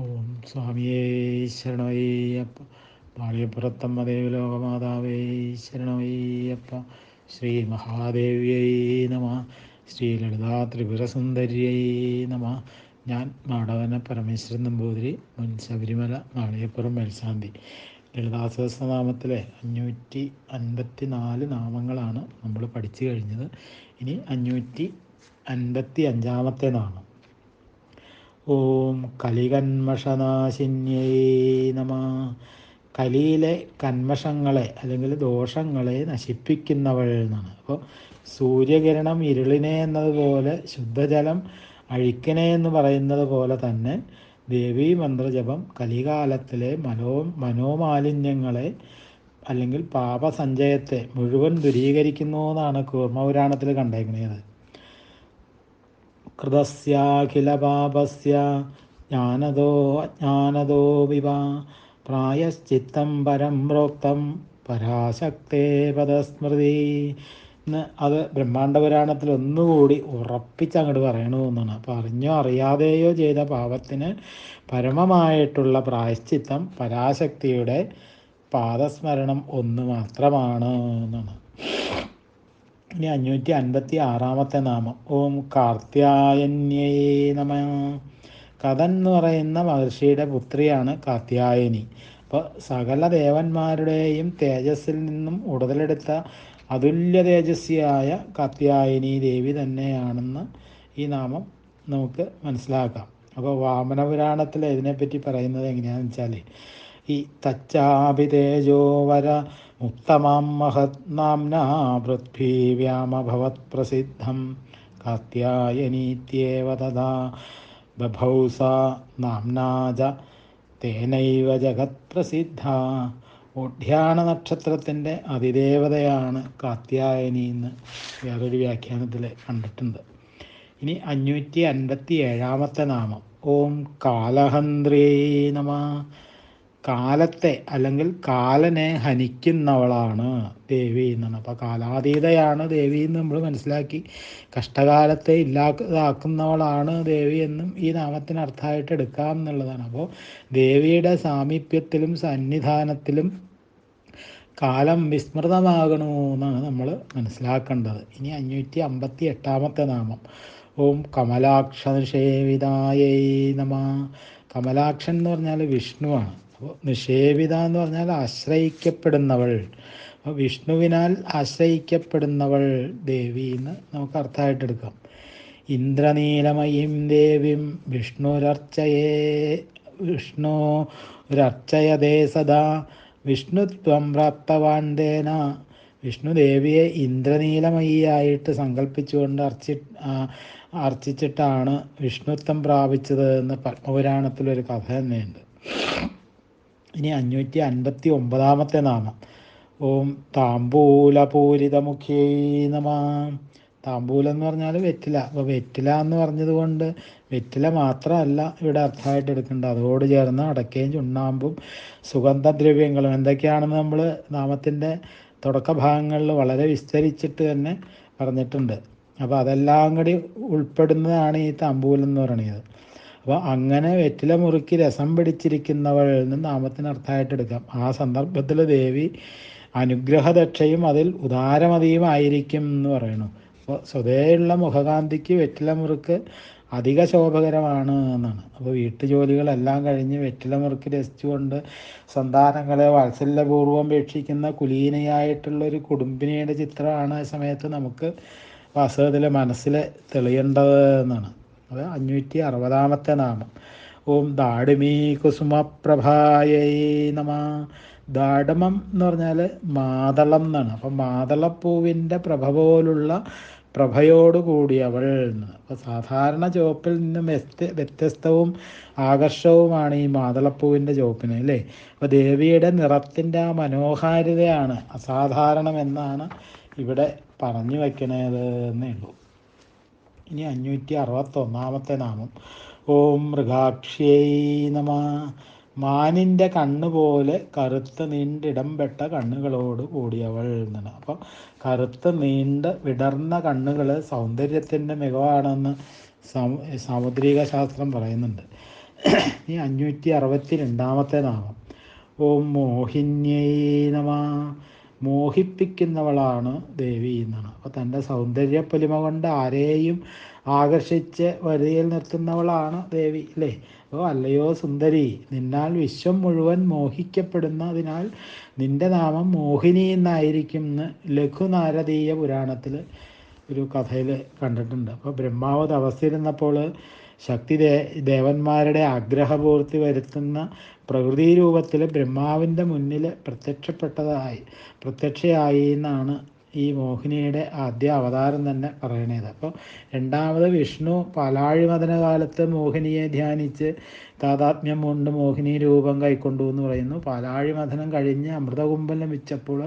ഓം സ്വാമിയേ ശരണമയ്യപ്പ പാളിയപ്പുറത്തമ്മ ദേവലോകമാതാവേ ശരണമയ്യപ്പ ശ്രീ മഹാദേവ്യൈ നമ. ശ്രീ ലളിതാ ത്രിപുരസുന്ദര്യൈ നമ. ഞാൻ മാടവന പരമേശ്വരൻ നമ്പൂതിരി മുൻ ശബരിമല മാളിയപ്പുറം മേൽശാന്തി. ലളിതാ സഹസ്രനാമത്തിലെ അഞ്ഞൂറ്റി അൻപത്തി നാല് നാമങ്ങളാണ് നമ്മൾ പഠിച്ചു കഴിഞ്ഞത്. ഇനി അഞ്ഞൂറ്റി അൻപത്തി അഞ്ചാമത്തെ നാമം. ഓം കലികന്മഷനാശിന്യേ നമ. കലിയിലെ കന്മഷങ്ങളെ അല്ലെങ്കിൽ ദോഷങ്ങളെ നശിപ്പിക്കുന്നവൾ എന്നാണ്. അപ്പോൾ സൂര്യകിരണം ഇരുളിനെ എന്നതുപോലെ ശുദ്ധജലം അഴിക്കനെ എന്ന് പറയുന്നത് പോലെ തന്നെ ദേവീ മന്ത്രജപം കലികാലത്തിലെ മനോ മനോമാലിന്യങ്ങളെ അല്ലെങ്കിൽ പാപസഞ്ചയത്തെ മുഴുവൻ ദുരീകരിക്കുന്നു എന്നാണ് കൂർമ്മപുരാണത്തിൽ കണ്ടേക്കുന്നത് കൃതസ്യാഖിലപാപസ്യ ജ്ഞാനദോ അജ്ഞാനദോ വിവ പ്രായശ്ചിത്തം പരം പ്രോക്തം പരാശക്തേ പദസ്മൃതി അത് ബ്രഹ്മാണ്ഡപുരാണത്തിൽ ഒന്നുകൂടി ഉറപ്പിച്ച് അങ്ങോട്ട് പറയണമെന്നാണ് അപ്പോൾ അറിഞ്ഞോ അറിയാതെയോ ചെയ്ത പാപത്തിന് പരമമായിട്ടുള്ള പ്രായശ്ചിത്തം പരാശക്തിയുടെ പാദസ്മരണം ഒന്ന് മാത്രമാണ് എന്നാണ്. ഇനി അഞ്ഞൂറ്റി അൻപത്തി ആറാമത്തെ നാമം. ഓം കാർത്യായന്യേ നമ. കഥൻ എന്ന് പറയുന്ന മഹർഷിയുടെ പുത്രിയാണ് കാർത്യായനി. അപ്പോൾ സകല ദേവന്മാരുടെയും തേജസ്സിൽ നിന്നും ഉടലെടുത്ത അതുല്യ തേജസ്വിയായ കാർത്യായനി ദേവി തന്നെയാണെന്ന് ഈ നാമം നമുക്ക് മനസ്സിലാക്കാം. അപ്പോൾ വാമനപുരാണത്തിൽ ഇതിനെപ്പറ്റി പറയുന്നത് എങ്ങനെയാണെന്ന് വെച്ചാൽ ഈ തച്ചാഭിതേജോ വര ഉത്തമാം മഹത് पृथ्वीव्यामभवत्प्रसिद्धं പൃഥ്വീവ്യാമഭവത് പ്രസിദ്ധം കാത്യായനീത്യേവ തഥാ ബഭൗസ च തേനൈവ ജഗത് പ്രസിദ്ധ ഒഡ്യാണ നക്ഷത്രത്തിന്റെ അതിദേവതയാണ് കാത്യായനി എന്ന് വേറൊരു വ്യാഖ്യാനത്തിൽ കണ്ടിട്ടുണ്ട്. ഇനി അഞ്ഞൂറ്റി അൻപത്തി ഏഴാമത്തെ നാമം. ഓം കാലഹന്ത്രേ നമ. കാലത്തെ അല്ലെങ്കിൽ കാലനെ ഹനിക്കുന്നവളാണ് ദേവി എന്നാണ്. അപ്പോൾ കാലാതീതയാണ് ദേവി എന്ന് നമ്മൾ മനസ്സിലാക്കി. കഷ്ടകാലത്തെ ഇല്ലാതാക്കുന്നവളാണ് ദേവി എന്നും ഈ നാമത്തിന് അർത്ഥമായിട്ട് എടുക്കാം എന്നുള്ളതാണ്. അപ്പോൾ ദേവിയുടെ സാമീപ്യത്തിലും സന്നിധാനത്തിലും കാലം വിസ്മൃതമാകണമെന്നാണ് നമ്മൾ മനസ്സിലാക്കേണ്ടത്. ഇനി അഞ്ഞൂറ്റി അമ്പത്തി എട്ടാമത്തെ നാമം. ഓം കമലാക്ഷ നമ. കമലാക്ഷൻ എന്ന് പറഞ്ഞാൽ വിഷ്ണുവാണ് അപ്പോൾ നിഷേവിത എന്ന് പറഞ്ഞാൽ ആശ്രയിക്കപ്പെടുന്നവൾ. അപ്പോൾ വിഷ്ണുവിനാൽ ആശ്രയിക്കപ്പെടുന്നവൾ ദേവി എന്ന് നമുക്ക് അർത്ഥമായിട്ട് എടുക്കാം. ദേവീം വിഷ്ണുരർച്ചയേ വിഷ്ണു ഒരർച്ചയതേ സദാ വിഷ്ണുത്വം പ്രാപ്തവാൻ തേന. വിഷ്ണുദേവിയെ ഇന്ദ്രനീലമയിയായിട്ട് സങ്കല്പിച്ചുകൊണ്ട് അർച്ചി അർച്ചിച്ചിട്ടാണ് വിഷ്ണുത്വം പ്രാപിച്ചത് എന്ന് പത്മപുരാണത്തിലൊരു കഥ തന്നെയുണ്ട്. ഇനി അഞ്ഞൂറ്റി അൻപത്തി ഒമ്പതാമത്തെ നാമം. ഓം താമ്പൂലപൂരിതമുഖ്യൈ നമ. താമ്പൂലം എന്ന് പറഞ്ഞാൽ വെറ്റില. അപ്പോൾ വെറ്റില എന്ന് പറഞ്ഞത് കൊണ്ട് വെറ്റില മാത്രമല്ല ഇവിടെ അർത്ഥമായിട്ട് എടുക്കേണ്ടത് അതോട് ചേർന്ന് അടക്കയും ചുണ്ണാമ്പും സുഗന്ധദ്രവ്യങ്ങളും എന്തൊക്കെയാണെന്ന് നമ്മൾ നാമത്തിന്റെ തുടക്ക ഭാഗങ്ങളിൽ വളരെ വിസ്തരിച്ചിട്ട് തന്നെ പറഞ്ഞിട്ടുണ്ട്. അപ്പോൾ അതെല്ലാം കൂടി ഉൾപ്പെടുന്നതാണ് ഈ താമ്പൂലം എന്ന് പറയുന്നത്. അപ്പോൾ അങ്ങനെ വെറ്റില മുറുക്കി രസം പിടിച്ചിരിക്കുന്നവൾ എന്ന് നാമത്തിന് അർത്ഥമായിട്ട് എടുക്കാം ആ സന്ദർഭത്തിൽ ദേവി അനുഗ്രഹദക്ഷയും അതിൽ ഉദാരമതിയും ആയിരിക്കും എന്ന് പറയുന്നു. അപ്പോൾ സ്വതേയുള്ള മുഖകാന്തിക്ക് വെറ്റില മുറുക്ക് അധിക ശോഭകരമാണ് എന്നാണ്. അപ്പോൾ വീട്ടുജോലികളെല്ലാം കഴിഞ്ഞ് വെറ്റില മുറുക്കി രസിച്ചുകൊണ്ട് സന്താനങ്ങളെ വാത്സല്യപൂർവം വീക്ഷിക്കുന്ന കുലീനയായിട്ടുള്ളൊരു കുടുംബിനിയുടെ ചിത്രമാണ് ആ സമയത്ത് നമുക്ക് വാസ്തവത്തിൽ മനസ്സിൽ തെളിയേണ്ടത് എന്നാണ്. അത് അഞ്ഞൂറ്റി അറുപതാമത്തെ നാമം. ഓം ദാടുമീ കുസുമപ്രഭായൈ നമ. ദാഡമം എന്ന് പറഞ്ഞാൽ മാതളം എന്നാണ്. അപ്പം മാതളപ്പൂവിന്റെ പ്രഭ പോലുള്ള പ്രഭയോട് കൂടിയവൾ എന്ന്. അപ്പോൾ സാധാരണ ചുവപ്പിൽ നിന്നും വ്യത്യ വ്യത്യസ്തവും ആകർഷവുമാണ് ഈ മാതളപ്പൂവിന്റെ ചുവപ്പിന് അല്ലേ? അപ്പോൾ ദേവിയുടെ നിറത്തിന്റെ ആ മനോഹാരിതയാണ് അസാധാരണമെന്നാണ് ഇവിടെ പറഞ്ഞു വയ്ക്കണത് എന്നേ ഉള്ളൂ. ഇനി അഞ്ഞൂറ്റി അറുപത്തൊന്നാമത്തെ നാമം. ഓം മൃഗാക്ഷിയൈ നമ. മാനിന്റെ കണ്ണ് പോലെ കറുത്ത നീണ്ടിടംപെട്ട കണ്ണുകളോട് കൂടിയവൾ എന്നാണ്. അപ്പം കറുത്ത നീണ്ട വിടർന്ന കണ്ണുകൾ സൗന്ദര്യത്തിന്റെ മികവാണെന്ന് സാമു സാമുദ്രിക ശാസ്ത്രം പറയുന്നുണ്ട്. ഈ അഞ്ഞൂറ്റി അറുപത്തി രണ്ടാമത്തെ നാമം. ഓം മോഹിന്യൈ നമ. മോഹിപ്പിക്കുന്നവളാണ് ദേവി എന്നാണ്. അപ്പോൾ തന്റെ സൗന്ദര്യ പൊലിമ കൊണ്ട് ആരെയും ആകർഷിച്ച് വരിയിൽ നിർത്തുന്നവളാണ് ദേവി അല്ലേ അപ്പോൾ അല്ലയോ സുന്ദരി നിന്നാൽ വിശ്വം മുഴുവൻ മോഹിക്കപ്പെടുന്നതിനാൽ നിന്റെ നാമം മോഹിനി എന്നായിരിക്കും എന്ന് ലഘുനാരദീയ പുരാണത്തിൽ ഒരു കഥയിൽ കണ്ടിട്ടുണ്ട്. അപ്പോൾ ബ്രഹ്മാവ് തപസ്സിരുന്നപ്പോൾ ശക്തി ദേ ദേവന്മാരുടെ ആഗ്രഹപൂർത്തി വരുത്തുന്ന പ്രകൃതി രൂപത്തിൽ ബ്രഹ്മാവിന്റെ മുന്നിൽ പ്രത്യക്ഷപ്പെട്ടതായി പ്രത്യക്ഷയായി എന്നാണ് ഈ മോഹിനിയുടെ ആദ്യ അവതാരം തന്നെ പറയണത്. അപ്പോൾ രണ്ടാമത് വിഷ്ണു പാലാഴിമതന കാലത്ത് മോഹിനിയെ ധ്യാനിച്ച് താതാത്മ്യം കൊണ്ട് മോഹിനി രൂപം കൈക്കൊണ്ടു എന്ന് പറയുന്നു. പാലാഴിമഥനം കഴിഞ്ഞ് അമൃതകുംഭം ലഭിച്ചപ്പോൾ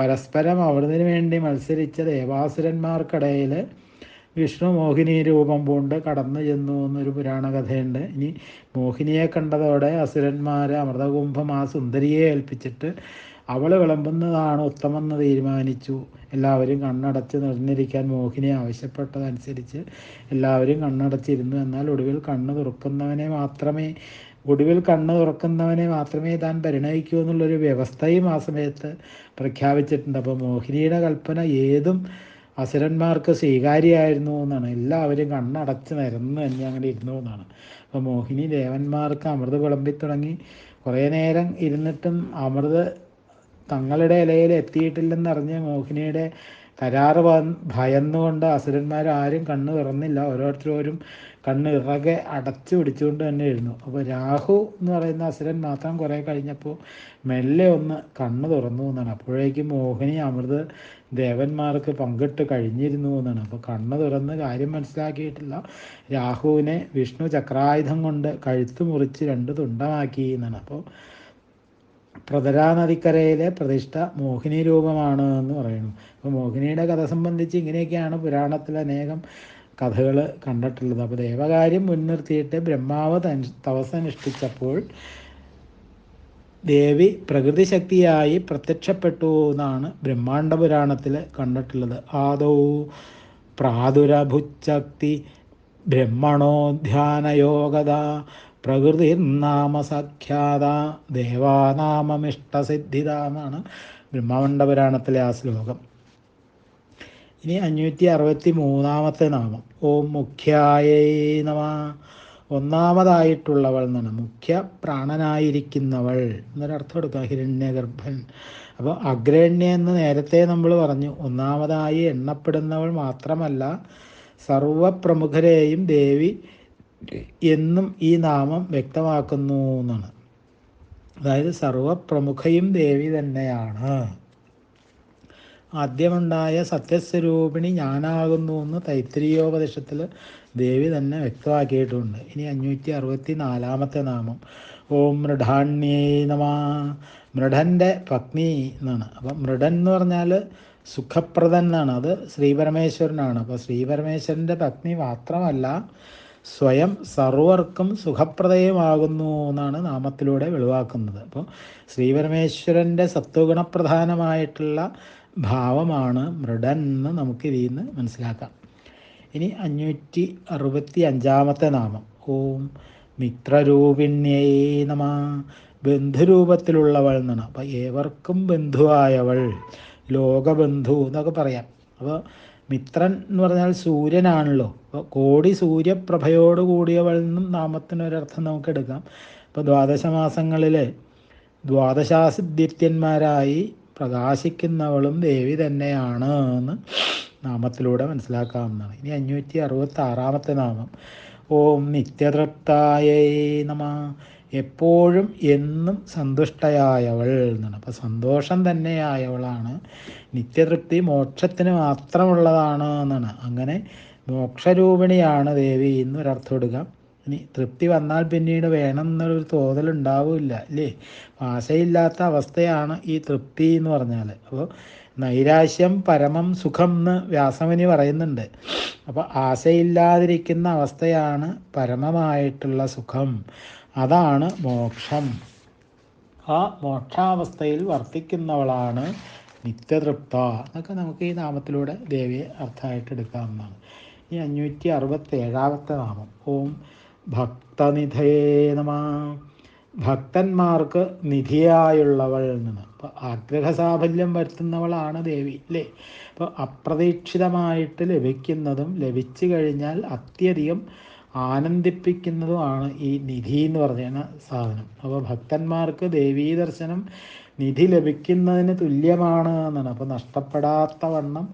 പരസ്പരം അവിടുന്ന് വേണ്ടി മത്സരിച്ച ദേവാസുരന്മാർക്കിടയിൽ വിഷ്ണു മോഹിനി രൂപം പൂണ്ട് കടന്നു ചെന്നു എന്നൊരു പുരാണ കഥയുണ്ട് ഇനി മോഹിനിയെ കണ്ടതോടെ അസുരന്മാർ അമൃതകുംഭം ആ സുന്ദരിയെ ഏൽപ്പിച്ചിട്ട് അവൾ വിളമ്പുന്നതാണ് ഉത്തമെന്ന് തീരുമാനിച്ചു. എല്ലാവരും കണ്ണടച്ച് നിറഞ്ഞിരിക്കാൻ മോഹിനി ആവശ്യപ്പെട്ടതനുസരിച്ച് എല്ലാവരും കണ്ണടച്ചിരുന്നു. എന്നാൽ ഒടുവിൽ കണ്ണ് തുറക്കുന്നവനെ മാത്രമേ ഒടുവിൽ കണ്ണ് തുറക്കുന്നവനെ മാത്രമേ താൻ പരിണയിക്കൂ എന്നുള്ളൊരു വ്യവസ്ഥയും ആ സമയത്ത് പ്രഖ്യാപിച്ചിട്ടുണ്ട്. അപ്പോൾ മോഹിനിയുടെ കൽപ്പന ഏതും അസുരന്മാർക്ക് സ്വീകാര്യമായിരുന്നു എന്നാണ്. എല്ലാവരും കണ്ണടച്ച് നിരന്ന് തന്നെ അങ്ങനെ ഇരുന്നു എന്നാണ്. അപ്പോൾ മോഹിനി ദേവന്മാർക്ക് അമൃത് വിളമ്പി തുടങ്ങി. കുറേ നേരം ഇരുന്നിട്ടും അമൃത് തങ്ങളുടെ ഇലയിൽ എത്തിയിട്ടില്ലെന്നറിഞ്ഞ് മോഹിനിയുടെ കരാറ് ഭയന്നുകൊണ്ട് അസുരന്മാരാരും കണ്ണു തുറന്നില്ല. ഓരോരുത്തരും കണ്ണ് ഇറകെ അടച്ചു പിടിച്ചുകൊണ്ട് തന്നെ ഇരുന്നു അപ്പോൾ രാഹു എന്ന് പറയുന്ന അസുരൻ മാത്രം കുറേ കഴിഞ്ഞപ്പോൾ മെല്ലെ ഒന്ന് കണ്ണ് തുറന്നു എന്നാണ്. അപ്പോഴേക്കും മോഹിനി അമൃത് ദേവന്മാർക്ക് പങ്കിട്ട് കഴിഞ്ഞിരുന്നു എന്നാണ്. അപ്പോൾ കണ്ണ് തുറന്ന് കാര്യം മനസ്സിലാക്കിയിട്ടില്ല. രാഹുവിനെ വിഷ്ണു ചക്രായുധം കൊണ്ട് കഴുത്തു മുറിച്ച് രണ്ട് തുണ്ടമാക്കി എന്നാണ്. അപ്പോൾ പ്രതരാ നദിക്കരയിലെ പ്രതിഷ്ഠ മോഹിനി രൂപമാണ് എന്ന് പറയുന്നു. അപ്പോൾ മോഹിനിയുടെ കഥ സംബന്ധിച്ച് ഇങ്ങനെയൊക്കെയാണ് പുരാണത്തിൽ അനേകം കഥകൾ കണ്ടിട്ടുള്ളത്. അപ്പോൾ ദേവകാര്യം മുൻനിർത്തിയിട്ട് ബ്രഹ്മാവ് തൻ തപസ്സനുഷ്ഠിച്ചപ്പോൾ ദേവി പ്രകൃതി ശക്തിയായി പ്രത്യക്ഷപ്പെട്ടു എന്നാണ് ബ്രഹ്മാണ്ട പുരാണത്തിൽ കണ്ടിട്ടുള്ളത് പ്രാദുരഭുശക്തി ബ്രഹ്മണോധ്യാനയോഗത പ്രകൃതിർനാമ സഖ്യാത ദേവാനാമമിഷ്ടസിദ്ധിത എന്നാണ് ബ്രഹ്മാണ്ട പുരാണത്തിലെ ആ ശ്ലോകം. ഇനി അഞ്ഞൂറ്റി അറുപത്തി മൂന്നാമത്തെ നാമം. ഓം മുഖ്യായേ നമ. ഒന്നാമതായിട്ടുള്ളവൾ എന്നാണ്. മുഖ്യ പ്രാണനായിരിക്കുന്നവൾ എന്നൊരർത്ഥം എടുക്കുക ഹിരണ്യഗർഭൻ. അപ്പോൾ അഗ്രണ്യ എന്ന് നേരത്തെ നമ്മൾ പറഞ്ഞു. ഒന്നാമതായി എണ്ണപ്പെടുന്നവൾ മാത്രമല്ല സർവപ്രമുഖരെയും ദേവി എന്നും ഈ നാമം വ്യക്തമാക്കുന്നു എന്നാണ്. അതായത് സർവപ്രമുഖയും ദേവി തന്നെയാണ്. ആദ്യമുണ്ടായ സത്യസ്വരൂപിണി ഞാനാകുന്നു എന്ന് തൈത്രിയോപദേശത്തിൽ ദേവി തന്നെ വ്യക്തമാക്കിയിട്ടുണ്ട്. ഇനി അഞ്ഞൂറ്റി അറുപത്തി നാലാമത്തെ നാമം. ഓം മൃഢാണ്യേ നമ. മൃഢന്റെ പത്നി എന്നാണ്. അപ്പം മൃഢൻ എന്ന് പറഞ്ഞാൽ സുഖപ്രദൻ എന്നാണ് അത് ശ്രീപരമേശ്വരനാണ്. അപ്പോൾ ശ്രീപരമേശ്വരന്റെ പത്നി മാത്രമല്ല സ്വയം സർവർക്കും സുഖപ്രദയമാകുന്നു എന്നാണ് നാമത്തിലൂടെ വെളിവാക്കുന്നത്. അപ്പോൾ ശ്രീപരമേശ്വരന്റെ സത്വഗുണപ്രധാനമായിട്ടുള്ള ഭാവമാണ് മൃഡൻ എന്ന് നമുക്ക് ഇതിൽ നിന്ന് മനസ്സിലാക്കാം. ഇനി അഞ്ഞൂറ്റി അറുപത്തി അഞ്ചാമത്തെ നാമം. ഓം മിത്രരൂപിണ്യേ നമ. ബന്ധുരൂപത്തിലുള്ളവൾ എന്നാണ് അപ്പോൾ ഏവർക്കും ബന്ധുവായവൾ. ലോകബന്ധു എന്നൊക്കെ പറയാം. അപ്പോൾ മിത്രൻ എന്ന് പറഞ്ഞാൽ സൂര്യനാണല്ലോ. അപ്പോൾ കോടി സൂര്യപ്രഭയോട് കൂടിയവൾ എന്നും നാമത്തിനൊരർത്ഥം നമുക്ക് എടുക്കാം. അപ്പോൾ ദ്വാദശമാസങ്ങളിൽ ദ്വാദശാസിദ്ധ്യന്മാരായി പ്രകാശിക്കുന്നവളും ദേവി തന്നെയാണ് എന്ന് നാമത്തിലൂടെ മനസ്സിലാക്കാവുന്നതാണ്. ഇനി അഞ്ഞൂറ്റി അറുപത്തി ആറാമത്തെ നാമം. ഓം നിത്യതൃപ്തായേ നമ. എപ്പോഴും എന്നും സന്തുഷ്ടയായവൾ എന്നാണ്. അപ്പോൾ സന്തോഷം തന്നെയായവളാണ്. നിത്യതൃപ്തി മോക്ഷത്തിന് മാത്രമുള്ളതാണ് എന്നാണ്. അങ്ങനെ മോക്ഷരൂപിണിയാണ് ദേവി. എന്നൊരർത്ഥം എടുക്കാം. ഇനി തൃപ്തി വന്നാൽ പിന്നീട് വേണം എന്നുള്ളൊരു തോന്നൽ ഉണ്ടാവില്ല അല്ലേ? ആശയില്ലാത്ത അവസ്ഥയാണ് ഈ തൃപ്തി എന്ന് പറഞ്ഞാൽ അപ്പോൾ നൈരാശ്യം പരമം സുഖം എന്ന് വ്യാസമുനി പറയുന്നുണ്ട്. അപ്പോൾ ആശയില്ലാതിരിക്കുന്ന അവസ്ഥയാണ് പരമമായിട്ടുള്ള സുഖം. അതാണ് മോക്ഷം. ആ മോക്ഷാവസ്ഥയിൽ വർത്തിക്കുന്നവളാണ് നിത്യതൃപ്ത എന്നൊക്കെ നമുക്ക് ഈ നാമത്തിലൂടെ ദേവിയെ അർത്ഥമായിട്ട് എടുക്കാവുന്നതാണ് ഈ അഞ്ഞൂറ്റി അറുപത്തി ഏഴാമത്തെ നാമം. ഓം ഭക്തനിധയേ നമ. ഭക്തന്മാർക്ക് നിധിയായുള്ളവൾ നിന്ന്. അപ്പോൾ ആഗ്രഹസാഫല്യം വരുത്തുന്നവളാണ് ദേവി അല്ലേ? അപ്പോൾ അപ്രതീക്ഷിതമായിട്ട് ലഭിക്കുന്നതും ലഭിച്ചു കഴിഞ്ഞാൽ അത്യധികം ആനന്ദിപ്പിക്കുന്നതുമാണ് ഈ നിധി എന്ന് പറയുന്ന സാധനം. അപ്പോൾ ഭക്തന്മാർക്ക് ദേവീ ദർശനം നിധി ലഭിക്കുന്നതിന് തുല്യമാണ് എന്നാണ്. അപ്പോൾ നഷ്ടപ്പെടാത്ത വണ്ണം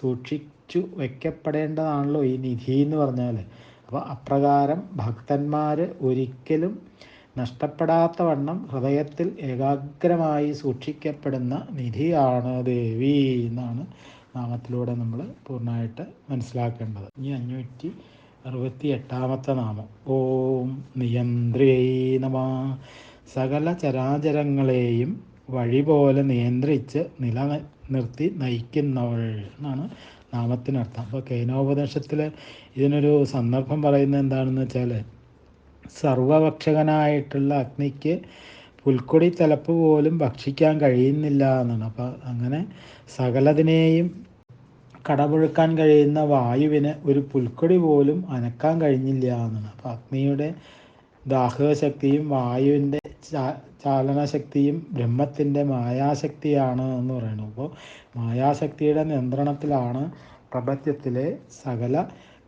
സൂക്ഷിച്ചു വയ്ക്കപ്പെടേണ്ടതാണല്ലോ ഈ നിധി എന്ന് പറഞ്ഞാൽ അപ്പോൾ അപ്രകാരം ഭക്തന്മാർ ഒരിക്കലും നഷ്ടപ്പെടാത്ത വണ്ണം ഹൃദയത്തിൽ ഏകാഗ്രമായി സൂക്ഷിക്കപ്പെടുന്ന നിധിയാണ് ദേവി എന്നാണ് നാമത്തിലൂടെ നമ്മൾ പൂർണമായിട്ട് മനസ്സിലാക്കേണ്ടത്. ഇനി അഞ്ഞൂറ്റി അറുപത്തി എട്ടാമത്തെ നാമം. ഓം നിയന്ത്രിയൈ നമ. സകല ചരാചരങ്ങളെയും വഴി പോലെ നിയന്ത്രിച്ച് നിലനിർത്തി നയിക്കുന്നവൾ എന്നാണ് നാമത്തിനർത്ഥം. അപ്പോൾ കൈനോപനിഷത്തിൽ ഇതിനൊരു സന്ദർഭം പറയുന്നത് എന്താണെന്ന് വെച്ചാൽ സർവഭക്ഷകനായിട്ടുള്ള അഗ്നിക്ക് പുൽക്കൊടി തലപ്പ് പോലും ഭക്ഷിക്കാൻ കഴിയുന്നില്ല എന്നാണ്. അപ്പോൾ അങ്ങനെ സകലതിനെയും കടപുഴുക്കാൻ കഴിയുന്ന വായുവിന് ഒരു പുൽക്കൊടി പോലും അനക്കാൻ കഴിഞ്ഞില്ല എന്നാണ്. അപ്പോൾ അഗ്നിയുടെ ദാഹകശക്തിയും വായുവിന്റെ ചാലനശക്തിയും ബ്രഹ്മത്തിന്റെ മായാശക്തിയാണ് എന്ന് പറയുന്നു അപ്പോൾ മായാശക്തിയുടെ നിയന്ത്രണത്തിലാണ് പ്രപഞ്ചത്തിലെ സകല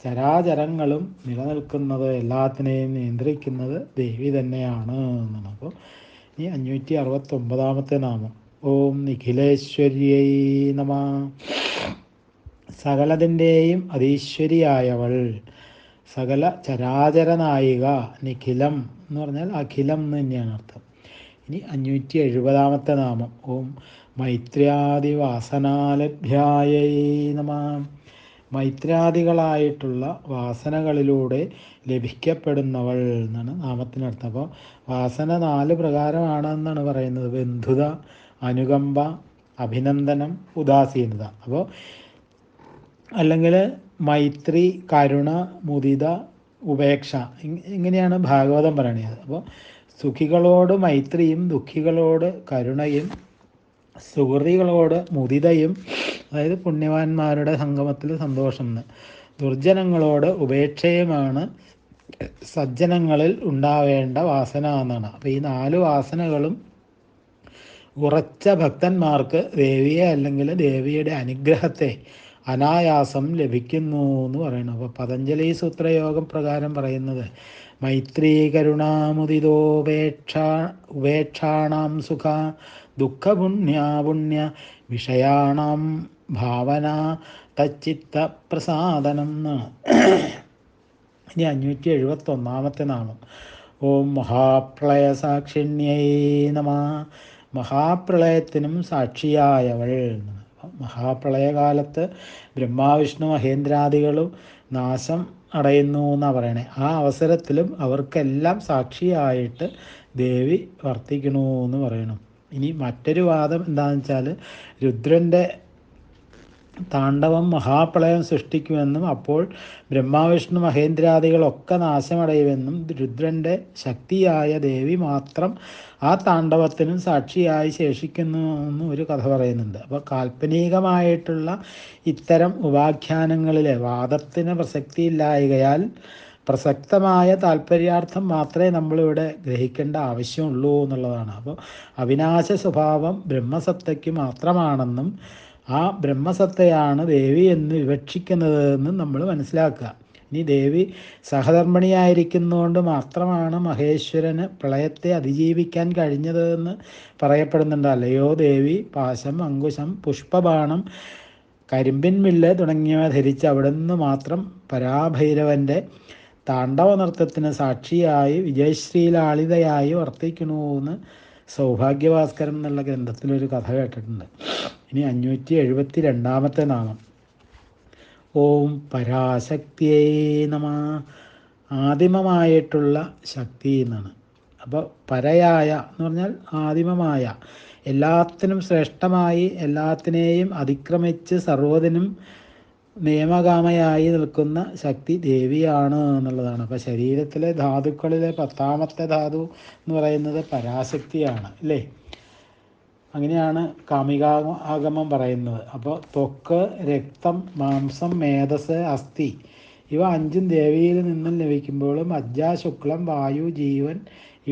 ചരാചരങ്ങളും നിലനിൽക്കുന്നത് എല്ലാത്തിനെയും നിയന്ത്രിക്കുന്നത് ദേവി തന്നെയാണ് എന്നാണ്. അപ്പോൾ ഈ അഞ്ഞൂറ്റി അറുപത്തൊമ്പതാമത്തെ നാമം. ഓം നിഖിലേശ്വര്യൈ നമ. സകലതിന്റെയും അതീശ്വരിയായവൾ സകല ചരാചര നായിക നിഖിലം എന്ന് പറഞ്ഞാൽ അഖിലം എന്ന് തന്നെയാണ് അർത്ഥം. ഇനി അഞ്ഞൂറ്റി എഴുപതാമത്തെ നാമം. ഓം മൈത്രാദി വാസനാലഭ്യായ നമ. മൈത്രാദികളായിട്ടുള്ള വാസനകളിലൂടെ ലഭിക്കപ്പെടുന്നവൾ എന്നാണ് നാമത്തിനർത്ഥം. അപ്പോൾ വാസന നാല് പ്രകാരമാണ് എന്നാണ് പറയുന്നത്. ബന്ധുത അനുകമ്പ അഭിനന്ദനം ഉദാസീനത. അപ്പോൾ അല്ലെങ്കിൽ മൈത്രി കരുണ മുദിത ഉപേക്ഷ ഇങ്ങനെയാണ് ഭാഗവതം പറയണത്. അപ്പോൾ സുഖികളോട് മൈത്രിയും ദുഃഖികളോട് കരുണയും സുഹൃതികളോട് മുദിതയും അതായത് പുണ്യവാന്മാരുടെ സംഗമത്തിൽ സന്തോഷം ദുർജനങ്ങളോട് ഉപേക്ഷയുമാണ് സജ്ജനങ്ങളിൽ ഉണ്ടാവേണ്ട വാസന എന്നാണ്. അപ്പോൾ ഈ നാല് വാസനകളും ഉറച്ച ഭക്തന്മാർക്ക് ദേവിയെ അല്ലെങ്കിൽ ദേവിയുടെ അനുഗ്രഹത്തെ അനായാസം ലഭിക്കുന്നു എന്ന് പറയുന്നു. അപ്പോൾ പതഞ്ജലി സൂത്രയോഗം പ്രകാരം പറയുന്നത് മൈത്രീ കരുണാമുദിതോപേക്ഷ ഉപേക്ഷാണാം സുഖ ദുഃഖപുണ്യാപുണ്യ വിഷയാണാം ഭാവന തച്ചിത്ത പ്രസാദനം എന്നാണ് ഇനി അഞ്ഞൂറ്റി എഴുപത്തൊന്നാമത്തെ നാമം. ഓം മഹാപ്രളയ സാക്ഷിണ്യൈ നമ. മഹാപ്രളയത്തിനും സാക്ഷിയായവൾ എന്നാണ് മഹാപ്രളയകാലത്ത് ബ്രഹ്മാവിഷ്ണു മഹേന്ദ്രാദികളും നാശം അടയുന്നു എന്നാണ് പറയണേ. ആ അവസരത്തിലും അവർക്കെല്ലാം സാക്ഷിയായിട്ട് ദേവി വർത്തിക്കണു എന്ന് പറയണം. ഇനി മറ്റൊരു വാദം എന്താണെന്ന് വെച്ചാൽ രുദ്രന്റെ താണ്ഡവം മഹാപ്രളയം സൃഷ്ടിക്കുമെന്നും അപ്പോൾ ബ്രഹ്മാവിഷ്ണു മഹേന്ദ്രാദികളൊക്കെ നാശമടയുമെന്നും രുദ്രന്റെ ശക്തിയായ ദേവി മാത്രം ആ താണ്ഡവത്തിനും സാക്ഷിയായി ശേഷിക്കുന്നു എന്നും ഒരു കഥ പറയുന്നുണ്ട്. അപ്പോൾ കാൽപ്പനികമായിട്ടുള്ള ഇത്തരം ഉപാഖ്യാനങ്ങളിലെ വാദത്തിന് പ്രസക്തിയില്ലായകയാൽ പ്രസക്തമായ താല്പര്യാർത്ഥം മാത്രമേ നമ്മളിവിടെ ഗ്രഹിക്കേണ്ട ആവശ്യമുള്ളൂ എന്നുള്ളതാണ്. അപ്പോൾ അവിനാശ സ്വഭാവം ബ്രഹ്മസത്തയ്ക്ക് മാത്രമാണെന്നും ആ ബ്രഹ്മസത്തയാണ് ദേവി എന്ന് വിവക്ഷിക്കുന്നതെന്ന് നമ്മൾ മനസ്സിലാക്കുക. ഇനി ദേവി സഹധർമ്മിണിയായിരിക്കുന്നതുകൊണ്ട് മാത്രമാണ് മഹേശ്വരന് പ്രളയത്തെ അതിജീവിക്കാൻ കഴിഞ്ഞതെന്ന് പറയപ്പെടുന്നുണ്ട്. അല്ലയോ ദേവി പാശം അങ്കുശം പുഷ്പബാണം കരിമ്പിൻ മില്ല് തുടങ്ങിയവ ധരിച്ച് അവിടെ നിന്ന് മാത്രം പരാഭൈരവന്റെ താണ്ഡവ നൃത്തത്തിന് സാക്ഷിയായി വിജയശ്രീലാളിതയായി വർത്തിക്കണമെന്ന് സൗഭാഗ്യഭാസ്കരം എന്നുള്ള ഗ്രന്ഥത്തിലൊരു കഥ കേട്ടിട്ടുണ്ട്. ഇനി അഞ്ഞൂറ്റി എഴുപത്തി രണ്ടാമത്തെ നാമം. ഓം പരാശക്തിയേ നമ. ആദിമമായിട്ടുള്ള ശക്തി എന്നാണ്. അപ്പോൾ പരയായ എന്ന് പറഞ്ഞാൽ ആദിമമായ. എല്ലാത്തിനും ശ്രേഷ്ഠമായി എല്ലാത്തിനെയും അതിക്രമിച്ച് സർവതിനും നിയമകാമയായി നിൽക്കുന്ന ശക്തി ദേവിയാണ് എന്നുള്ളതാണ്. അപ്പോൾ ശരീരത്തിലെ ധാതുക്കളിലെ പത്താമത്തെ ധാതു എന്ന് പറയുന്നത് പരാശക്തിയാണ് അല്ലേ? അങ്ങനെയാണ് കാമികാഗമം പറയുന്നത്. അപ്പോൾ ത്വക്ക് രക്തം മാംസം മേധസ് അസ്ഥി ഇവ അഞ്ചും ദേവിയിൽ നിന്നും ലഭിക്കുമ്പോഴും അജ്ജ ശുക്ലം വായു ജീവൻ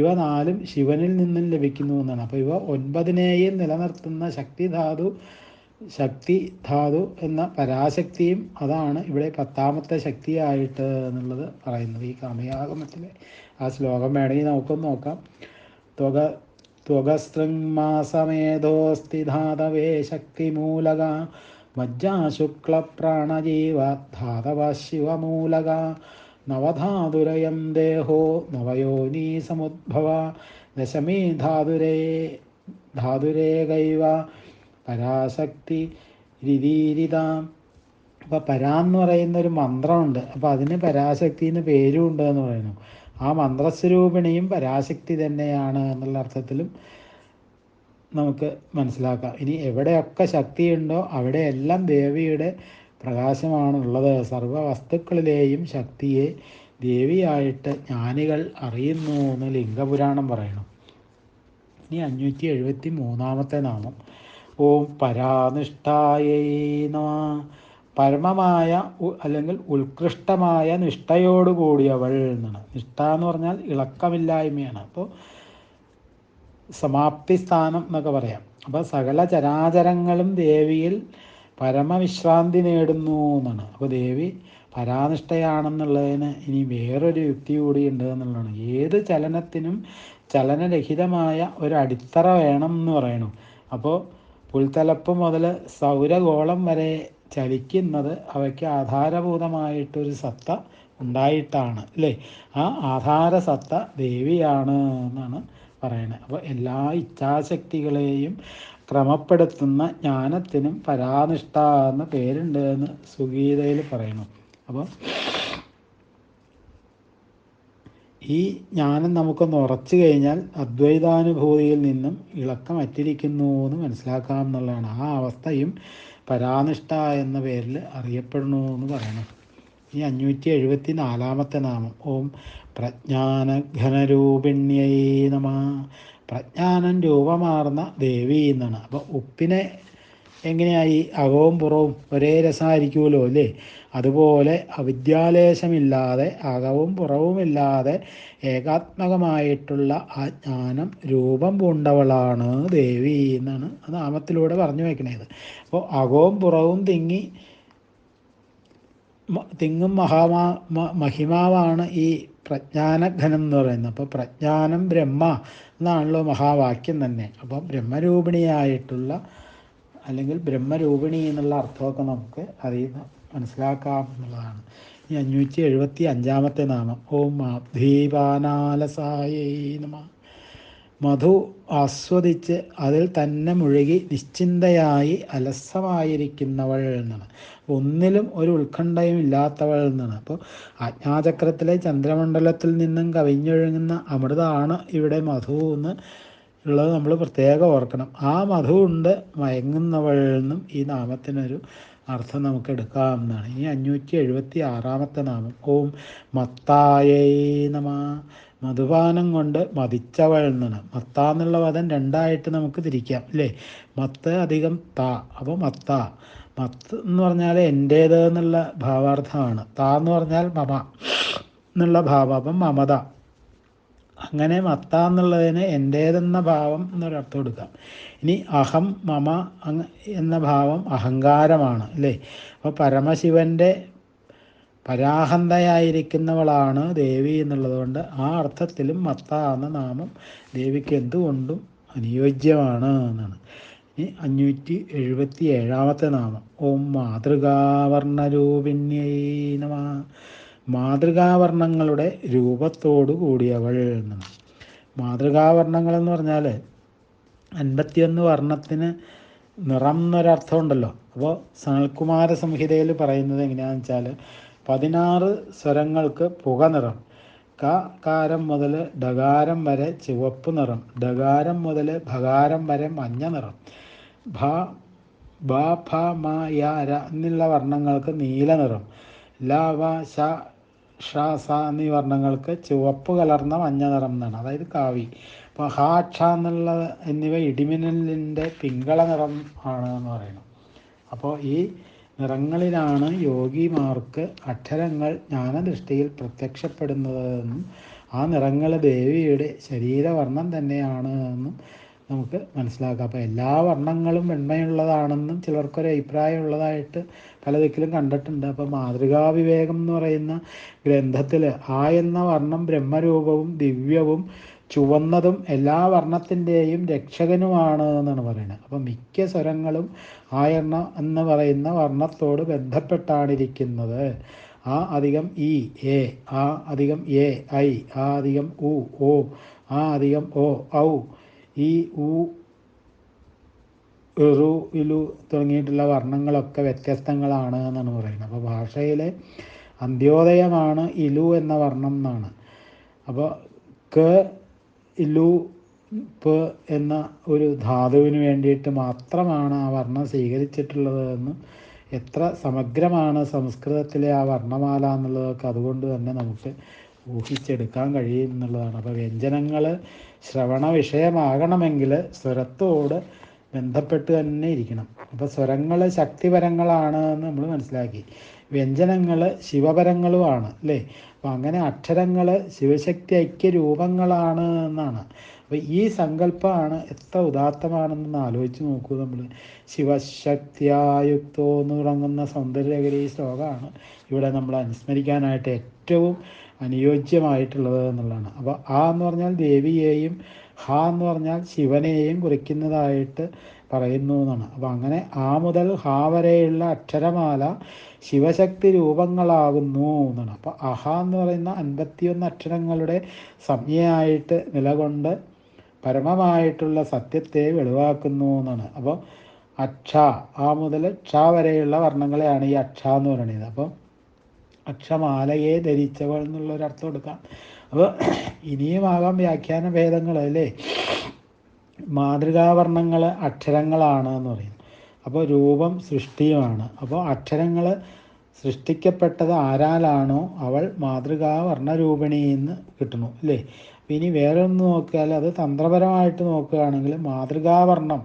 ഇവ നാലും ശിവനിൽ നിന്നും ലഭിക്കുന്നു എന്നാണ്. അപ്പോൾ ഇവ ഒൻപതിനെയും നിലനിർത്തുന്ന ശക്തിധാതു ശക്തി ധാതു എന്ന പരാശക്തിയും അതാണ് ഇവിടെ പത്താമത്തെ ശക്തിയായിട്ട് എന്നുള്ളത് പറയുന്നത് ഈ കാമയാഗമത്തിലെ ആ ശ്ലോകം വേണമെങ്കിൽ നമുക്കൊന്ന് നോക്കാം. ത്വക ത്വകസ്തൃങ്മാസമേധോസ്തി ധാതവേ ശക്തിമൂലക മജ്ജാശുക്ലപ്രാണജീവ ധാതവ ശിവമൂലക നവധാതുരയം ദേഹോ നവയോനീ സമുദ്ഭവ ദശമീ ധാതുരേ ധാതുരേകൈവ. പരാശക്തി രിതീരിത. അപ്പോൾ പരാ എന്ന് പറയുന്ന ഒരു മന്ത്രമുണ്ട്. അപ്പോൾ അതിന് പരാശക്തി എന്ന് പേരും ഉണ്ട് എന്ന് പറയുന്നു. ആ മന്ത്രസ്വരൂപിണിയും പരാശക്തി തന്നെയാണ് എന്നുള്ള അർത്ഥത്തിലും നമുക്ക് മനസ്സിലാക്കാം. ഇനി എവിടെയൊക്കെ ശക്തിയുണ്ടോ അവിടെയെല്ലാം ദേവിയുടെ പ്രകാശമാണുള്ളത്. സർവ വസ്തുക്കളിലെയും ശക്തിയെ ദേവിയായിട്ട് ജ്ഞാനികൾ അറിയുന്നു എന്ന് ലിംഗപുരാണം പറയണം. ഇനി അഞ്ഞൂറ്റി എഴുപത്തി മൂന്നാമത്തെ നാമം. ഓം പരാനിഷ്ഠായൈ പരമമായ അല്ലെങ്കിൽ ഉത്കൃഷ്ടമായ നിഷ്ഠയോടുകൂടിയവൾ എന്നാണ്. നിഷ്ഠ എന്ന് പറഞ്ഞാൽ ഇളക്കമില്ലായ്മയാണ്. അപ്പോൾ സമാപ്തി സ്ഥാനം എന്നൊക്കെ പറയാം. അപ്പോൾ സകല ചരാചരങ്ങളും ദേവിയിൽ പരമവിശ്രാന്തി നേടുന്നു എന്നാണ്. അപ്പോൾ ദേവി പരാനിഷ്ഠയാണെന്നുള്ളതിന് ഇനി വേറൊരു യുക്തി കൂടി ഉണ്ട് എന്നുള്ളതാണ്. ഏത് ചലനത്തിനും ചലനരഹിതമായ ഒരു അടിത്തറ വേണം എന്ന് പറയണു അപ്പോൾ പുൽത്തലപ്പ് മുതൽ സൗരഗോളം വരെ ചലിക്കുന്നത് അവയ്ക്ക് ആധാരഭൂതമായിട്ടൊരു സത്ത ഉണ്ടായിട്ടാണ് അല്ലേ? ആ ആധാര സത്ത ദേവിയാണ് എന്നാണ് പറയുന്നത്. അപ്പോൾ എല്ലാ ഇച്ഛാശക്തികളെയും ക്രമപ്പെടുത്തുന്ന ജ്ഞാനത്തിനും പരാനിഷ്ഠ എന്ന പേരുണ്ട് എന്ന് സുഗീതയിൽ പറയുന്നു. അപ്പോൾ ഈ ജ്ഞാനം നമുക്കൊന്ന് ഉറച്ചു കഴിഞ്ഞാൽ അദ്വൈതാനുഭൂതിയിൽ നിന്നും ഇളക്കം അറ്റിരിക്കുന്നു എന്ന് മനസ്സിലാക്കാം എന്നുള്ളതാണ്. ആ അവസ്ഥയും പരാനിഷ്ഠ എന്ന പേരിൽ അറിയപ്പെടുന്നു എന്ന് പറയണം. ഈ അഞ്ഞൂറ്റി എഴുപത്തി നാലാമത്തെ നാമം. ഓം പ്രജ്ഞാനഘനരൂപിണ്യൈ നമ. പ്രജ്ഞാനം രൂപമാർന്ന ദേവി എന്നാണ് അപ്പോൾ ഉപ്പിനെ എങ്ങനെയായി? അകവും പുറവും ഒരേ രസമായിരിക്കുമല്ലോ അല്ലേ? അതുപോലെ അവിദ്യാലേശമില്ലാതെ അകവും പുറവുമില്ലാതെ ഏകാത്മകമായിട്ടുള്ള ആ ജ്ഞാനം രൂപം പൂണ്ടവളാണ് ദേവി എന്നാണ് നാമത്തിലൂടെ പറഞ്ഞു വയ്ക്കണത്. അപ്പോൾ അകവും പുറവും തിങ്ങി തിങ്ങും മഹാമാ മഹിമാവാണ് ഈ പ്രജ്ഞാനഘനം എന്ന് പറയുന്നത്. അപ്പോൾ പ്രജ്ഞാനം ബ്രഹ്മ എന്നാണല്ലോ മഹാവാക്യം തന്നെ. അപ്പോൾ ബ്രഹ്മരൂപിണിയായിട്ടുള്ള അല്ലെങ്കിൽ ബ്രഹ്മരൂപിണി എന്നുള്ള അർത്ഥമൊക്കെ നമുക്ക് അതിൽ നിന്ന് മനസ്സിലാക്കാം എന്നുള്ളതാണ്. ഈ അഞ്ഞൂറ്റി എഴുപത്തി അഞ്ചാമത്തെ നാമം. ഓം ദീപാനാലസായൈ നമ. മധു ആസ്വദിച്ച് അതിൽ തന്നെ മുഴുകി നിശ്ചിന്തയായി അലസമായിരിക്കുന്നവൾ എന്നാണ്. ഒന്നിലും ഒരു ഉത്കണ്ഠയും ഇല്ലാത്തവൾ എന്നാണ്. അപ്പോൾ ആജ്ഞാചക്രത്തിലെ ചന്ദ്രമണ്ഡലത്തിൽ നിന്നും കവിഞ്ഞൊഴുകുന്ന അമൃതാണ് ഇവിടെ മധു എന്ന് ഉള്ളത് നമ്മൾ പ്രത്യേകം ഓർക്കണം. ആ മധു ഉണ്ട് നിന്നും ഈ നാമത്തിനൊരു അർത്ഥം നമുക്ക് എടുക്കാം എന്നാണ് ഈ അഞ്ഞൂറ്റി എഴുപത്തി ആറാമത്തെ നാമം. ഓം മത്തായേ നമ. മധുപാനം കൊണ്ട് മതിച്ചവൾ എന്നാണ്. മത്ത എന്നുള്ള പദം രണ്ടായിട്ട് നമുക്ക് തിരിക്കാം അല്ലേ? മത്ത് അധികം ത അപ്പോൾ മത്ത. മത്ത് എന്ന് പറഞ്ഞാൽ എന്റേത് എന്നുള്ള ഭാവാർത്ഥമാണ്. താ എന്ന് പറഞ്ഞാൽ മമ എന്നുള്ള ഭാവം. അപ്പം മമത. അങ്ങനെ മത്ത എന്നുള്ളതിന് എന്റേതെന്ന ഭാവം എന്നൊരർത്ഥം എടുക്കാം ഇനി അഹം മമ എന്ന ഭാവം അഹങ്കാരമാണ് അല്ലേ? അപ്പോൾ പരമശിവന്റെ പരാഹന്തയായിരിക്കുന്നവളാണ് ദേവി എന്നുള്ളതുകൊണ്ട് ആ അർത്ഥത്തിലും മത്ത എന്ന നാമം ദേവിക്ക് എന്തുകൊണ്ടും അനുയോജ്യമാണ് എന്നാണ്. ഇനി അഞ്ഞൂറ്റി എഴുപത്തി ഏഴാമത്തെ നാമം. ഓം മാതൃകാവർണരൂപിണ്യൈ നമ. മാതൃകാവർണങ്ങളുടെ രൂപത്തോടു കൂടിയവൾ എന്നാണ്. മാതൃകാവർണങ്ങൾ എന്ന് പറഞ്ഞാൽ അൻപത്തിയൊന്ന് വർണത്തിന് നിറം എന്നൊരർത്ഥമുണ്ടല്ലോ അപ്പോൾ സനൽകുമാര സംഹിതയിൽ പറയുന്നത് എങ്ങനെയാണെന്ന് വെച്ചാൽ പതിനാറ് സ്വരങ്ങൾക്ക് പുക നിറം ക കാരം മുതൽ ഡകാരം വരെ ചുവപ്പ് നിറം ഡകാരം മുതൽ ഭകാരം വരെ മഞ്ഞ നിറം ഭ ബ ഫ മ യ ര എന്നുള്ള വർണങ്ങൾക്ക് നീല നിറം ല വ ശ ഷ സ എന്നീ വർണങ്ങൾക്ക് ചുവപ്പ് കലർന്ന മഞ്ഞ നിറം എന്നാണ്. അതായത് കാവി. അപ്പോൾ ഹാക്ഷ ക്ഷ എന്നുള്ള എന്നിവ ഇടിമിന്നലിന്റെ പിങ്കള നിറം ആണ് എന്ന് പറയുന്നത് അപ്പോൾ ഈ നിറങ്ങളിലാണ് യോഗിമാർക്ക് അക്ഷരങ്ങൾ ജ്ഞാനദൃഷ്ടിയിൽ പ്രത്യക്ഷപ്പെടുന്നതെന്നും ആ നിറങ്ങൾ ദേവിയുടെ ശരീരവർണം തന്നെയാണ് എന്നും നമുക്ക് മനസ്സിലാക്കാം. അപ്പോൾ എല്ലാ വർണങ്ങളും വെണ്മയുള്ളതാണെന്നും ചിലർക്കൊരു അഭിപ്രായം ഉള്ളതായിട്ട് പല ദിക്കിലും കണ്ടിട്ടുണ്ട്. അപ്പോൾ മാതൃകാവിവേകം എന്ന് പറയുന്ന ഗ്രന്ഥത്തിൽ ആ എന്ന വർണം ബ്രഹ്മരൂപവും ദിവ്യവും ചുവന്നതും എല്ലാ വർണത്തിന്റെയും രക്ഷകനുമാണ് എന്നാണ് പറയുന്നത്. അപ്പം മിക്ക സ്വരങ്ങളും ആ എണ്ണ എന്ന് പറയുന്ന വർണത്തോട് ബന്ധപ്പെട്ടാണിരിക്കുന്നത്. ആ അധികം ഇ എ ആ അധികം എ ഐ ആ അധികം ഉ ഓ ആ അധികം ഓ ഔ ഈ ഉ ഇറു ഇലു തുടങ്ങിയിട്ടുള്ള വർണങ്ങളൊക്കെ വ്യത്യസ്തങ്ങളാണ് എന്നാണ് പറയുന്നത്. അപ്പോൾ ഭാഷയിലെ അന്ത്യോദയമാണ് ഇലു എന്ന വർണം എന്നാണ്. അപ്പോൾ ക ഇലു പ് എന്ന ഒരു ധാതുവിന് വേണ്ടിയിട്ട് മാത്രമാണ് ആ വർണം സ്വീകരിച്ചിട്ടുള്ളത് എന്ന് എത്ര സമഗ്രമാണ് സംസ്കൃതത്തിലെ ആ വർണമാല എന്നുള്ളതൊക്കെ അതുകൊണ്ട് തന്നെ നമുക്ക് ഊഹിച്ചെടുക്കാൻ കഴിയും എന്നുള്ളതാണ് അപ്പോൾ വ്യഞ്ജനങ്ങൾ ശ്രവണ വിഷയമാകണമെങ്കിൽ സ്വരത്തോട് ബന്ധപ്പെട്ട് തന്നെ ഇരിക്കണം. അപ്പോൾ സ്വരങ്ങൾ ശക്തിപരങ്ങളാണ് എന്ന് നമ്മൾ മനസ്സിലാക്കി. വ്യഞ്ജനങ്ങൾ ശിവപരങ്ങളുമാണ് അല്ലേ? അപ്പം അങ്ങനെ അക്ഷരങ്ങൾ ശിവശക്തി ഐക്യ രൂപങ്ങളാണ് എന്നാണ്. അപ്പോൾ ഈ സങ്കല്പമാണ് എത്ര ഉദാത്തമാണെന്ന് ആലോചിച്ച് നോക്കൂ നമ്മൾ ശിവശക്തിയായുക്തോ എന്ന് തുടങ്ങുന്ന സൗന്ദര്യകരി ശ്ലോകമാണ് ഇവിടെ നമ്മൾ അനുസ്മരിക്കാനായിട്ട് ഏറ്റവും അനുയോജ്യമായിട്ടുള്ളത് എന്നുള്ളതാണ്. അപ്പോൾ ആ എന്ന് പറഞ്ഞാൽ ദേവിയെയും ഹ എന്ന് പറഞ്ഞാൽ ശിവനെയും കുറിക്കുന്നതായിട്ട് പറയുന്നു എന്നാണ്. അപ്പോൾ അങ്ങനെ ആ മുതൽ ഹ വരെയുള്ള അക്ഷരമാല ശിവശക്തി രൂപങ്ങളാകുന്നു എന്നാണ്. അപ്പോൾ അഹ എന്ന് പറയുന്ന അൻപത്തിയൊന്ന് അക്ഷരങ്ങളുടെ സംജ്ഞയായിട്ട് നിലകൊണ്ട് പരമമായിട്ടുള്ള സത്യത്തെ വെളിവാക്കുന്നു എന്നാണ്. അപ്പോൾ അക്ഷ ആ മുതൽ ക്ഷ വരെയുള്ള വർണങ്ങളെയാണ് ഈ അക്ഷ എന്ന് പറയുന്നത്. അപ്പോൾ അക്ഷമാലയെ ധരിച്ചവൾ എന്നുള്ളൊരർത്ഥം എടുക്കാം അപ്പോൾ ഇനിയുമാകാം വ്യാഖ്യാന ഭേദങ്ങൾ അല്ലേ? മാതൃകാവർണങ്ങൾ അക്ഷരങ്ങളാണ് എന്ന് പറയും അപ്പോൾ രൂപം സൃഷ്ടിയുമാണ്. അപ്പോൾ അക്ഷരങ്ങൾ സൃഷ്ടിക്കപ്പെട്ടത് ആരാലാണോ അവൾ മാതൃകാവർണരൂപിണി എന്ന് കിട്ടുന്നു അല്ലേ? ഇനി വേറെ ഒന്ന് നോക്കിയാൽ അത് തന്ത്രപരമായിട്ട് നോക്കുകയാണെങ്കിൽ മാതൃകാവർണം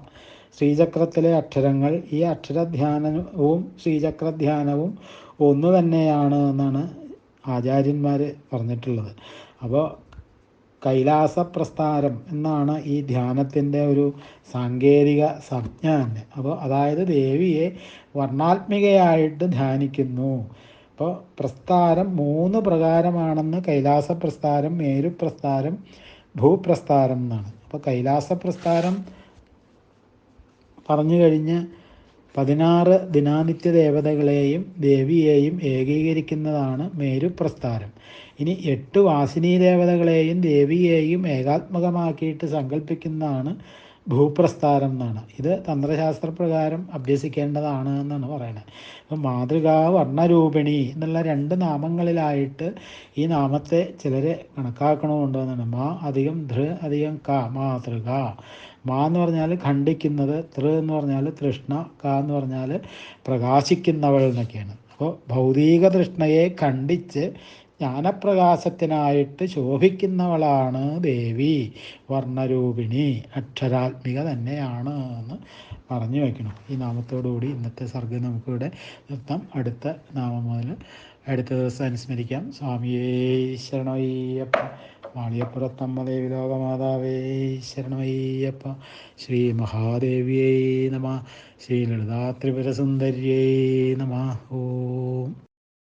ശ്രീചക്രത്തിലെ അക്ഷരങ്ങൾ ഈ അക്ഷരധ്യാനവും ശ്രീചക്രധ്യാനവും ഒന്ന് തന്നെയാണ് എന്നാണ് ആചാര്യന്മാർ പറഞ്ഞിട്ടുള്ളത്. അപ്പോൾ കൈലാസ പ്രസ്ഥാനം എന്നാണ് ഈ ധ്യാനത്തിന്റെ ഒരു സാങ്കേതിക സംജ്ഞ തന്നെ അപ്പോൾ അതായത് ദേവിയെ വർണാത്മികയായിട്ട് ധ്യാനിക്കുന്നു. അപ്പോൾ പ്രസ്ഥാനം മൂന്ന് പ്രകാരമാണെന്ന് കൈലാസ പ്രസ്ഥാനം മേരുപ്രസ്ഥാനം ഭൂപ്രസ്ഥാനം എന്നാണ്. അപ്പോൾ കൈലാസ പ്രസ്ഥാനം പറഞ്ഞു കഴിഞ്ഞ് പതിനാറ് ദിനാനിത്യ ദേവതകളെയും ദേവിയെയും ഏകീകരിക്കുന്നതാണ് മേരുപ്രസ്ഥാനം. ഇനി എട്ട് വാസിനി ദേവതകളെയും ദേവിയെയും ഏകാത്മകമാക്കിയിട്ട് സങ്കല്പിക്കുന്നതാണ് ഭൂപ്രസ്ഥാനം എന്നാണ്. ഇത് തന്ത്രശാസ്ത്രപ്രകാരം അഭ്യസിക്കേണ്ടതാണ് എന്നാണ് പറയുന്നത്. അപ്പം മാതൃകാ വർണരൂപിണി എന്നുള്ള രണ്ട് നാമങ്ങളിലായിട്ട് ഈ നാമത്തെ ചിലരെ കണക്കാക്കണമുണ്ടോ എന്നാണ്. മാ അധികം ധൃ അധികം ക മാതൃക. മാ എന്ന് പറഞ്ഞാൽ ഖണ്ഡിക്കുന്നത് തൃ എന്ന് പറഞ്ഞാൽ തൃഷ്ണ ക എന്ന് പറഞ്ഞാൽ പ്രകാശിക്കുന്നവൾ എന്നൊക്കെയാണ്. അപ്പോൾ ഭൗതിക തൃഷ്ണയെ ഖണ്ഡിച്ച് ജ്ഞാനപ്രകാശത്തിനായിട്ട് ശോഭിക്കുന്നവളാണ് ദേവി വർണരൂപിണി അക്ഷരാത്മിക തന്നെയാണ് എന്ന് പറഞ്ഞു വയ്ക്കണം. ഈ നാമത്തോടുകൂടി ഇന്നത്തെ സർഗം നമുക്കിവിടെ നിർത്താം. അടുത്ത നാമം മുതൽ അടുത്ത ദിവസം അനുസ്മരിക്കാം. സ്വാമിയേ ശരണയ്യപ്പ മാളിയപ്പുറത്തമ്മ ദേവി ലോകമാതാവേ ശരണമയ്യപ്പ ശ്രീ മഹാദേവിയേ നമ ശ്രീ ലളിതാ ത്രിപുരസുന്ദര്യേ നമ. ഓം.